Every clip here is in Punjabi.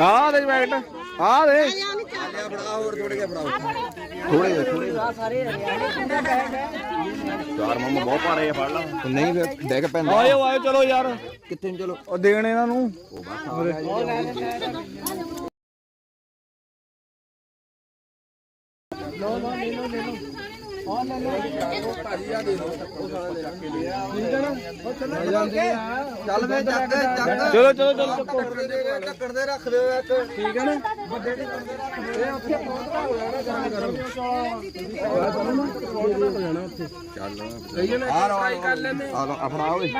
ਆ ਦੇ ਪੈਕਟ। ਆ ਦੇ ਚਾਰ ਮੰਮ ਬਹੁਤ ਭਾਰੇ ਆ ਫੜ ਲਾ। ਨਹੀਂ ਫਿਰ ਡੈਗ ਪੈਂਦਾ। ਆਇਓ ਆਇਓ ਚਲੋ ਯਾਰ। ਕਿੱਥੇ ਨੂੰ ਚਲੋ? ਉਹ ਦੇਣ ਇਹਨਾਂ ਨੂੰ। ਚੱਲ ਵੇ ਚੱਕ ਚੱਕ ਚਲੋ ਚਲੋ। ਚਲੋ ਚੱਕੋ ਟੱਕਰ ਦੇ ਰੱਖ ਦਿਓ ਇੱਕ। ਠੀਕ ਹੈ ਨਾ? ਵੱਡੇ ਦੀ ਇਹ ਉੱਥੇ ਪਹੁੰਚਦਾ ਹੋ ਜਾਣਾ ਗਰਮ ਗਰਮ ਚੱਲ ਸਹੀ ਹੈ ਨਾ? ਆ ਰਹਾ ਕਰ ਲੈਂਦੇ ਆ ਲਓ ਆਪਣਾ ਓਏ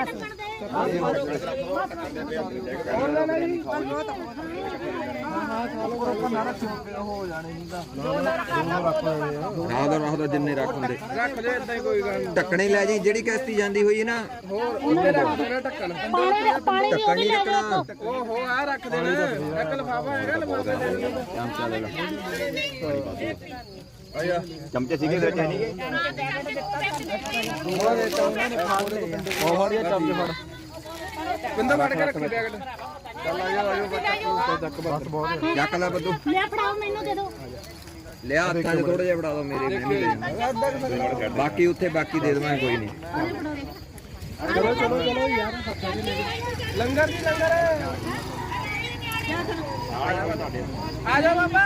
ਰਾਹਦਾ ਜਿੰਨੇ ਰੱਖ ਹੁੰਦੇ। ਰੱਖ ਦੇ ਇਦਾਂ ਹੀ ਕੋਈ ਗੱਲ ਢੱਕਣੇ ਲੈ ਜੀ ਜਿਹੜੀ ਕਿਸ਼ਤੀ ਜਾਂਦੀ ਹੋਈ ਹੈ ਨਾ। ਹੋਰ ਉੱਤੇ ਰੱਖ ਦੇਣਾ ਢੱਕਣ। ਪਾਣੀ ਢੱਕਣ ਨਹੀਂ ਰੱਖਣਾ ਉਹ ਹੋ ਆ ਰੱਖ ਦੇਣਾ। ਇੱਕ ਲਫਾਫਾ ਹੈਗਾ ਲਫਾਫੇ ਲੈ ਚਮਚਾ ਲੈ ਲਾ ਚਮਚੇ ਸੀਗੇ ਵਿੱਚ ਨਹੀਂ ਗਏ? ਉਹ ਮਾਰੀਆ ਚੱਲ ਫੜ ਪਿੰਦਾ ਫੜ ਕੇ ਰੱਖੀ ਬੈਗ। ਚੱਲ ਆ ਜਾ ਆ ਜਾ। ਚੱਕ ਲੈ ਬੱਦੂ। ਲੈ ਫੜਾਓ ਮੈਨੂੰ ਦੇ ਦਿਓ। ਲਿਆ ਹੱਥਾਂ 'ਚ ਥੋੜਾ ਜਿਹਾ ਫੜਾ ਦੋ ਮੇਰੇ ਮੈਨੂੰ ਦੇ ਦਿਓ। ਬਾਕੀ ਉੱਥੇ ਬਾਕੀ ਦੇ ਦੇਵਾਂਗੇ ਕੋਈ ਨਹੀਂ। ਚਲੋ ਚਲੋ ਚਲੋ ਯਾਰ ਲੰਗਰ ਦੀ ਲੰਗਰ। ਆ ਜਾ ਬਾਬਾ।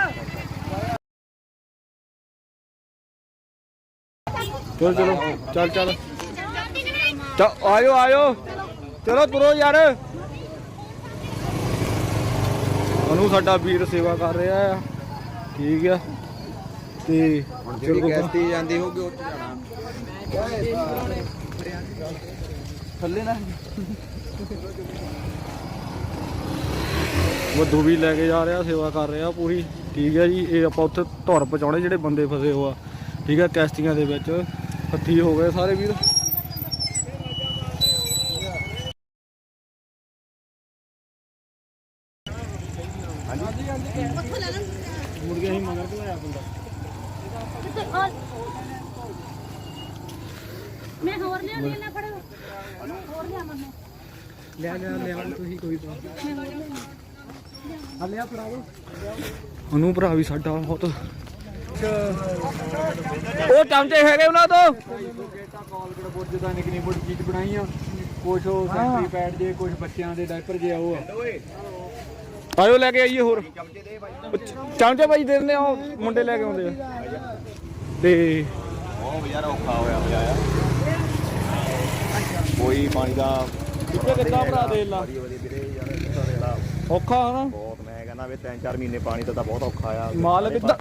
ਚਲੋ ਚਲੋ ਚੱਲ ਚੱਲ। ਚਾ ਆਇਓ ਆਇਓ। ਚਲੋ ਤੁਰੋ ਯਾਰ। ਉਹਨੂੰ ਸਾਡਾ ਵੀਰ ਸੇਵਾ ਕਰ ਰਿਹਾ ਆ। ਠੀਕ ਆ। ਤੇ ਹੁਣ ਜਿਹੜੀ ਕਿਸ਼ਤੀ ਜਾਂਦੀ ਹੋਊਗੀ ਉੱਥੇ ਜਾਣਾ। ਥੱਲੇ ਨਾ ਵੱਧੂ ਵੀ ਲੈ ਕੇ ਜਾ ਰਿਹਾ ਸੇਵਾ ਕਰ ਰਿਹਾ ਪੂਰੀ। ਠੀਕ ਹੈ ਜੀ ਇਹ ਆਪਾਂ ਉੱਥੇ ਧੁਰ ਪਹੁੰਚਾਉਣੇ ਜਿਹੜੇ ਬੰਦੇ ਫਸੇ ਹੋਆ। ਠੀਕ ਹੈ ਕੈਸਟੀਆਂ ਦੇ ਵਿੱਚ। ਹੱਥੀ ਹੋ ਗਏ ਸਾਰੇ ਵੀਰ। ਮੁੜ ਗਿਆ ਹੀ ਮਗਰ ਕਿ ਆਇਆ ਬੰਦਾ ਮੈਂ ਹੋਰ ਲਿਆ ਨਾ ਫੜੋ। ਹੋਰ ਲਿਆ ਮੰਮੀ ਲਿਆ ਲਿਆ ਲਿਆ ਤੁਸੀਂ ਕੋਈ ਹੋਰ ਲਿਆ ਫੜਾ ਦੋ ਉਹਨੂੰ ਭਰਾ ਵੀ ਸਾਡਾ ਬਹੁਤ। ਉਹ ਚਮਚੇ ਹੈਗੇ ਉਹਨਾਂ ਤੋਂ। ਕਾਲਗੜ ਬੁਰਜ ਦਾ ਨਿਕਨੀ ਬੁਰਜ ਚੀਜ਼ ਬਣਾਈ ਆ। ਕੁਛ ਉਹ ਸੈਂਟਰੀ ਪੈਡ ਜੇ ਕੁਛ ਬੱਚਿਆਂ ਦੇ ਡਾਈਪਰ ਜੇ ਆ ਉਹ ਆ। ਆਇਓ ਲੈ ਕੇ ਆਈਏ ਹੋਰ। ਚਮਚੇ ਭਾਈ ਦੇ ਦਿੰਦੇ ਆ ਉਹ ਮੁੰਡੇ ਲੈ ਕੇ ਆਉਂਦੇ ਆ। ਤੇ ਉਹ ਯਾਰ ਔਖਾ ਹੋਇਆ ਹੋਇਆ ਆ ਕੋਈ ਪਾਣੀ ਦਾ ਕਿੱਥੇ ਕਿੱਦਾਂ ਭਰਾ ਦੇ ਲਾ। ਦਾ ਔਖਾ ਹਨਾ ਬਹੁਤ ਮੈਂ ਕਹਿੰਦਾ ਵੀ 3-4 ਮਹੀਨੇ ਪਾਣੀ ਤਾਂ ਤਾਂ ਬਹੁਤ ਔਖਾ ਆ। ਮਾਲ ਕਿੱਦਾਂ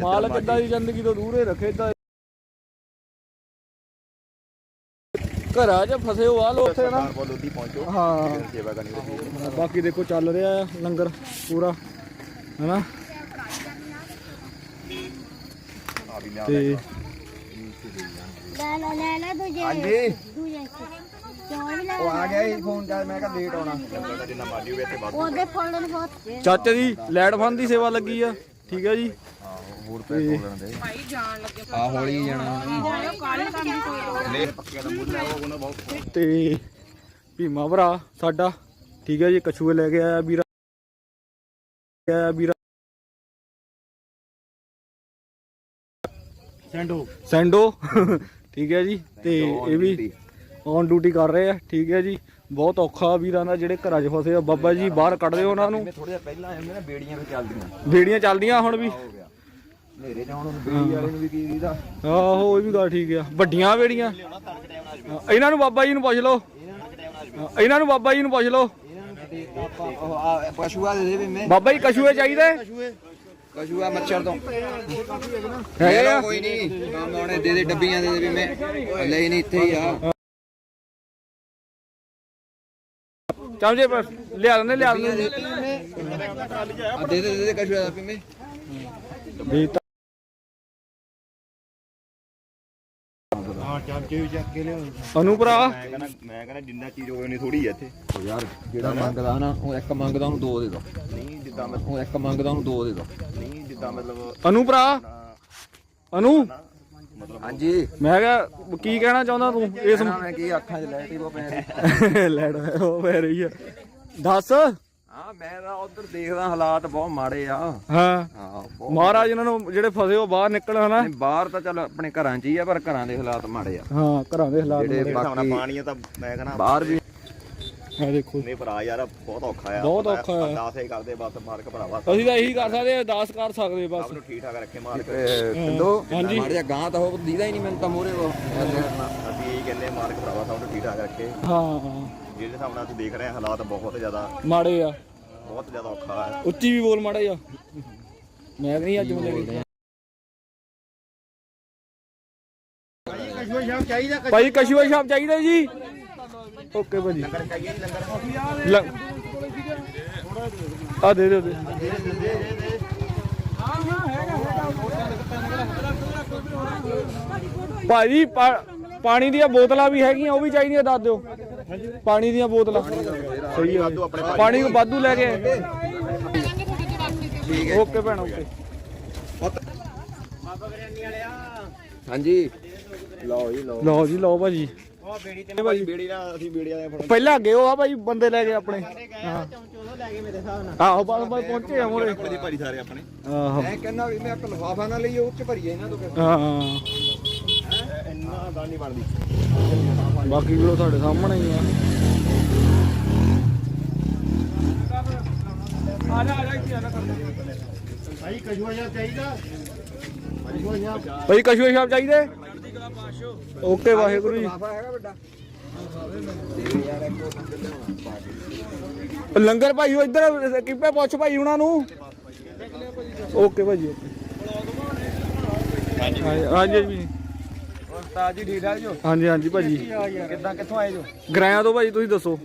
ਮਾਲ ਕਿੱਦਾਂ ਦੀ ਜ਼ਿੰਦਗੀ ਤੋਂ ਦੂਰੇ ਰੱਖੇ ਤਾਂ ਘਰਾਂ 'ਚ ਫਸੇ ਹੋ ਆ ਲੋ ਉੱਥੇ ਨਾ ਸਰਕਾਰ ਪਹੁੰਚੋ ਹਾਂ। ਸੇਵਾ ਕਰਨੀ ਰਹੀ ਬਾਕੀ ਦੇਖੋ ਚੱਲ ਰਿਹਾ ਆ ਲੰਗਰ ਪੂਰਾ ਹੈਨਾ? ਆ ਵੀ ਲਿਆ ਤੇ ਲੈ ਲੈ ਲੈ ਲੈ ਦੂਜੇ। ਹਾਂਜੀ। ਦੂਜੇ ਕਿਉਂ ਵੀ ਲੈ ਉਹ ਆ ਗਿਆ ਹੀ ਫੋਨ ਕਰ ਮੈਂ ਕਿਹਾ ਲੇਟ ਆਉਣਾ। ਜਿੰਨਾ ਮਰਜ਼ੀ ਹੋਵੇ ਇੱਥੇ ਵੱਧ ਉਹਦੇ ਫੋਲਣ ਬਹੁਤ ਚਾਚੇ ਦੀ ਲੈਟ ਫੰਡ ਦੀ ਸੇਵਾ ਲੱਗੀ ਆ ਠੀਕ ਹੈ ਜੀ? ਹੋਰ ਪੈ ਕੋਲਣ ਦੇ ਆ ਹੌਲੀ ਜਾਣਾ ਹੁਣ ਲੈ ਪੱਕਿਆ ਦਾ ਮੁੱਲ ਹੈ ਉਹ ਉਹਨਾਂ ਬਹੁਤ ਤੇ ਭੀਮਾ ਭਰਾ ਸਾਡਾ ਠੀਕ ਹੈ ਜੀ ਕਛੂਏ ਲੈ ਕੇ ਆਇਆ ਵੀਰਾ। ਆਇਆ ਵੀਰਾ ਸੈਂਡੋ। ਸੈਂਡੋ ਠੀਕ ਹੈ ਜੀ ਤੇ ਇਹ ਵੀ ਔਨ ਡਿਊਟੀ ਕਰ ਰਹੇ ਆ ਠੀਕ ਹੈ ਜੀ ਬਹੁਤ ਔਖਾ ਵੀਰਾਂ ਦਾ ਜਿਹੜੇ ਘਰਾਂ 'ਚ ਫਸੇ ਆ। ਬਾਬਾ ਜੀ ਬਾਹਰ ਕੱਢ ਦਿਓ ਉਹਨਾਂ ਨੂੰ। ਥੋੜਾ ਜਿਹਾ ਪਹਿਲਾਂ ਆਏ ਹੁੰਦੇ ਨਾ ਬੇੜੀਆਂ ਵੀ ਚੱਲਦੀਆਂ। ਬੇੜੀਆਂ ਚੱਲਦੀਆਂ ਹੁਣ ਵੀ। ਹਨੇਰੇ ਚ ਹੁਣ ਬੇੜੀ ਵਾਲੇ ਨੂੰ ਵੀ ਕੀ ਦੀਦਾ ਆਹੋ ਇਹ ਵੀ ਗੱਲ ਠੀਕ ਆ। ਵੱਡੀਆਂ ਬੇੜੀਆਂ ਇਹਨਾਂ ਨੂੰ ਬਾਬਾ ਜੀ ਨੂੰ ਪੁੱਛ ਲਓ। ਇਹਨਾਂ ਨੂੰ ਬਾਬਾ ਜੀ ਨੂੰ ਪੁੱਛ ਲਓ। ਉਹ ਆ ਪਸ਼ੂਆ ਦੇ ਦੇ ਵੀ ਮੈਂ। ਬਾਬਾ ਜੀ ਕਛੂਏ ਚਾਹੀਦੇ? ਕਸ਼ੂਆ ਮੱਛਰ ਤੋਂ। ਆ। ਕੋਈ ਨਹੀਂ। ਉਹਨੇ ਦੇ ਦੇ ਡੱਬੀਆਂ ਦੇ ਦੇ ਵੀ ਮੈਂ। ਲੈ ਨਹੀਂ ਇੱਥੇ ਹੀ ਆ। ਚਮਚੇ ਲਿਆ ਦਿੰਦੇ ਲਿਆ ਦੇ। ਦੇ ਦੇ ਕਸ਼ੂਆ ਦਾ ਵੀ ਚਾਂਚੇ ਵੀ ਚੱਕ ਕੇ ਲਿਆਓ ਅਨੂ ਭਰਾ? ਮੈਂ ਕਹਿੰਦਾ ਮੈਂ ਕਹਿੰਦਾ ਜਿੰਨਾ ਚੀਜ਼ ਹੋਵੇ ਨਹੀਂ ਥੋੜੀ ਆ ਇੱਥੇ। ਉਹ ਯਾਰ ਜਿਹੜਾ ਮੰਗਦਾ ਨਾ ਉਹ ਇੱਕ ਮੰਗਦਾ ਉਹਨੂੰ ਦੋ ਦੇ ਦੋ। ਨਹੀਂ ਜਿੱਦਾਂ ਮੈਂ ਉਹ ਇੱਕ ਮੰਗਦਾ ਉਹਨੂੰ ਦੋ ਦੇ ਦੋ। ਨਹੀਂ ਜਿੱਦਾਂ ਮਤਲਬ ਅਨੂ ਭਰਾ? ਅਨੂ? ਹਾਂਜੀ। ਮੈਂ ਕਿਹਾ ਕੀ ਕਹਿਣਾ ਚਾਹੁੰਦਾ ਤੂੰ? ਇਸ ਮੈਂ ਕੀ ਅੱਖਾਂ 'ਚ ਲਾਈਟ ਹੀ ਉਹ ਪੈ ਰਹੀ। ਲੈੜ ਉਹ ਪੈ ਰਹੀ ਆ। ਦੱਸ। ਹਾਂ ਮੈਂ ਤਾਂ ਉਧਰ ਦੇਖਦਾ ਹਾਲਾਤ ਬਹੁਤ ਮਾੜੇ ਆ। ਹਾਂ। ਹਾਂ ਬਹੁਤ ਮਹਾਰਾਜ ਇਹਨਾਂ ਨੂੰ ਜਿਹੜੇ ਫਸੇ ਉਹ ਬਾਹਰ ਨਿਕਲ ਹਨਾ? ਨਹੀਂ, ਬਾਹਰ ਤਾਂ ਚੱਲ ਆਪਣੇ ਘਰਾਂ 'ਚ ਹੀ ਆ ਪਰ ਘਰਾਂ ਦੇ ਹਾਲਾਤ ਮਾੜੇ ਆ। ਹਾਂ ਘਰਾਂ ਦੇ ਹਾਲਾਤ ਜਿਹੜੇ ਬਾਕੀ ਪਾਣੀ ਆ ਤਾਂ ਮੈਂ ਕਹਣਾ ਬਾਹਰ ਵੀ ਆ ਦੇਖੋ। ਨਹੀਂ ਭਰਾ ਯਾਰ ਬਹੁਤ ਔਖਾ ਆ। ਬਹੁਤ ਔਖਾ ਆ। ਅਰਦਾਸ ਹੀ ਕਰਦੇ ਬਸ ਮਾਲਕ ਭਰਾਵਾ ਅਸੀਂ ਤਾਂ ਇਹੀ ਕਰ ਸਕਦੇ ਆ, ਅਰਦਾਸ ਕਰ ਸਕਦੇ ਬਸ। ਸਭ ਨੂੰ ਠੀਕ ਠਾਕ ਰੱਖੇ ਮਾਲਕ। ਹਾਂਜੀ। ਮਾੜੇ ਜਿਹਾ ਗਾਂ ਤਾਂ ਉਹ ਦੀਦਾ ਹੀ ਨਹੀਂ ਮੈਨੂੰ ਤਾਂ ਮੋਰੇ ਉਹ। ਅਸੀਂ ਇਹੀ ਕਹਿੰਦੇ ਹਾਂ, ਮਾਲਕ ਭਰਾਵਾ ਸਭ ਨੂੰ ਠੀਕ ਠਾਕ ਰੱਖੇ। ਹਾਂ ਹਾਂ। ਜਿਹੜੇ ਹਿਸਾਬ ਨਾਲ ਅਸੀਂ ਦੇਖ ਰਹੇ ਹਾਂ ਹਾਲਾਤ ਬਹੁਤ ਜ਼ਿਆਦਾ ਮਾੜੇ ਆ। ਬਹੁਤ ਜ਼ਿਆਦਾ ਔਖਾ ਹੈ। ਉੱਚੀ ਵੀ ਬੋਲ ਮਾੜਾ ਜਿਹਾ। ਮੈਂ ਵੀ ਨਹੀਂ ਅੱਜ ਮਿਲੇ ਭਾਈ ਕਸ਼ੂਆ ਸ਼ਾਪ ਚਾਹੀਦਾ ਜੀ। ਓਕੇ ਭਾਜੀ। ਆ ਦੇ ਦਿਓ ਦੇ। ਭਾਜੀ ਪਾਣੀ ਦੀਆਂ ਬੋਤਲਾਂ ਵੀ ਹੈਗੀਆਂ ਉਹ ਵੀ ਚਾਹੀਦੀਆਂ ਦੱਸ ਦਿਓ। ਪਾਣੀ ਦੀਆਂ ਬੋਤਲਾਂ। ਸਹੀ ਹੈ ਪਾਣੀ ਵਾਧੂ ਲੈ ਕੇ ਆਏ। ਓਕੇ ਭੈਣ ਓਕੇ। ਹਾਂਜੀ। ਲਓ ਜੀ ਲਓ। ਲਓ ਜੀ ਲਓ ਭਾਜੀ। ਭਾਈ ਬੇੜੀ ਨਾਲ ਅਸੀਂ ਬੇੜੀ ਵਾਲੇ ਫੜੋ। ਪਹਿਲਾਂ ਅੱਗੇ ਉਹ ਆ ਭਾਈ ਬੰਦੇ ਲੈ ਕੇ ਆਪਣੇ। ਹਾਂ। ਆਹੋ ਬਸ ਬਸ ਪਹੁੰਚੇ ਆ ਮੋਰੇ। ਭਾਜੀ ਸਾਰੇ ਆਪਣੇ। ਆਹੋ। ਮੈਂ ਕਹਿੰਦਾ ਵੀ ਮੈਂ ਇੱਕ ਲਿਫਾਫਾ ਨਾ ਲਈਏ ਉਹ ਚ ਭਰੀਏ ਇਹਨਾਂ ਤੋਂ ਫਿਰ। ਹਾਂ ਇੰਨਾ ਨਹੀਂ ਬਣਦੀ ਬਾਕੀ ਵੀਰੋ ਤੁਹਾਡੇ ਸਾਹਮਣੇ ਹੀ ਆ। ਭਾਈ, ਕਸ਼ੂਆ ਸ਼ਾਪ ਚਾਹੀਦੇ? ਓਕੇ, ਵਾਹਿਗੁਰੂ ਜੀ। ਲਿਫਾਫਾ ਹੈਗਾ ਵੱਡਾ ਦੇ ਯਾਰ ਇੱਕ ਉਹ ਬੰਦੇ ਲਿਆਉਣਾ ਪਾ ਕੇ। ਲੰਗਰ ਭਾਈ, ਉਹ ਇੱਧਰ ਕਿੱਪੇ ਪੁੱਛ ਭਾਈ ਉਹਨਾਂ ਨੂੰ। ਓਕੇ ਭਾਜੀ ਹਾਂਜੀ ਹਾਂਜੀ। ਉਸਤਾਦ ਜੀ ਠੀਕ ਠਾਕ ਜੋ? ਹਾਂਜੀ ਹਾਂਜੀ ਭਾਜੀ। ਕਿੱਦਾਂ ਕਿੱਥੋਂ ਆਏ ਜੋ? ਗਰਾਇਆ ਤੋਂ ਭਾਜੀ ਤੁਸੀਂ ਦੱਸੋ।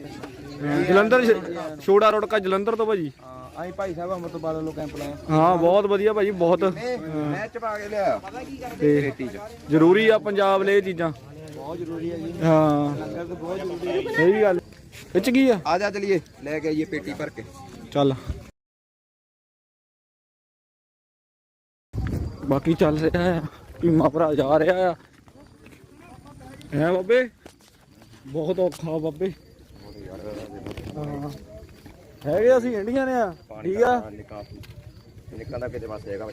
ਜਲੰਧਰ ਛ- ਛੋੜਾ ਰੋਡਕਾ ਜਲੰਧਰ ਤੋਂ ਭਾਜੀ। ਆਈ ਭਾਈ ਸਾਹਿਬ ਅਮਰ ਤੋਂ ਬਾਅਦ ਵੱਲੋਂ ਕੈਂਪ ਲਾਇਆ। ਹਾਂ ਬਹੁਤ ਵਧੀਆ ਭਾਜੀ ਬਹੁਤ। ਮੈਂ ਚ ਪਾ ਕੇ ਲਿਆ ਤੇ ਜ਼ਰੂਰੀ ਆ ਪੰਜਾਬ ਲਈ ਇਹ ਚੀਜ਼ਾਂ। ਬਹੁਤ ਜ਼ਰੂਰੀ ਹੈ ਜੀ। ਹਾਂ। ਲੰਗਰ ਤਾਂ ਬਹੁਤ ਜ਼ਰੂਰੀ ਹੈ ਸਹੀ ਗੱਲ। ਵਿੱਚ ਕੀ ਆ? ਆ ਜਾ ਚਲੀਏ ਲੈ ਕੇ ਆਈਏ ਪੇਟੀ ਭਰ ਕੇ। ਚੱਲ। ਬਾਕੀ ਚੱਲ ਰਿਹਾ ਆ। ਭੀਮਾ ਭਰਾ ਜਾ ਰਿਹਾ ਆ। ਹੈ ਬਾਬੇ? ਬਹੁਤ ਔਖਾ ਬਾਬੇ। ਹਾਂ। ਹੈਗੇ ਅਸੀਂ ਇੰਡੀਆਂ ਨੇ ਆ। ਠੀਕ ਆ? ਨਿਕਲਦਾ ਕਿਤੇ ਪਾਸੇ ਹੈਗਾ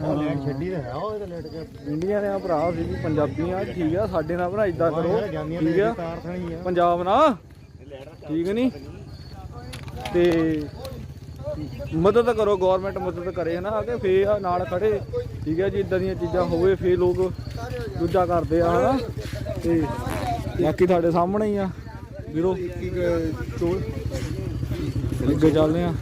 ਛੱਡੀ ਤੇ ਹੈ ਉਹ ਤੇ ਲੇਟ ਕੇ। ਇੰਡੀਆ ਨੇ ਆ ਭਰਾ ਅਸੀਂ ਵੀ ਪੰਜਾਬੀ ਆ ਠੀਕ ਆ ਸਾਡੇ ਨਾਲ ਭਰਾ ਇਦਾਂ ਕਰੋ ਠੀਕ ਆ। ਪੰਜਾਬ ਨਾਲ ਠੀਕ ਨਹੀਂ ਤੇ ਮਦਦ ਕਰੋ ਗਵਰਨਮੈਂਟ ਮਦਦ ਕਰੇ ਨਾ ਆ ਕੇ ਫੇ ਆ ਨਾਲ ਖੜੇ। ਠੀਕ ਹੈ ਜੀ ਇਦਾਂ ਦੀਆਂ ਚੀਜ਼ਾਂ ਹੋਵੇ ਫੇ ਲੋਕ ਦੂਜਾ ਕਰਦੇ ਆ ਹਨਾ। ਤੇ ਬਾਕੀ ਤੁਹਾਡੇ ਸਾਹਮਣੇ ਹੀ ਆ। ਵੀਰੋ ਚੋਲ? ਅੱਗੇ ਚੱਲਦੇ ਆ।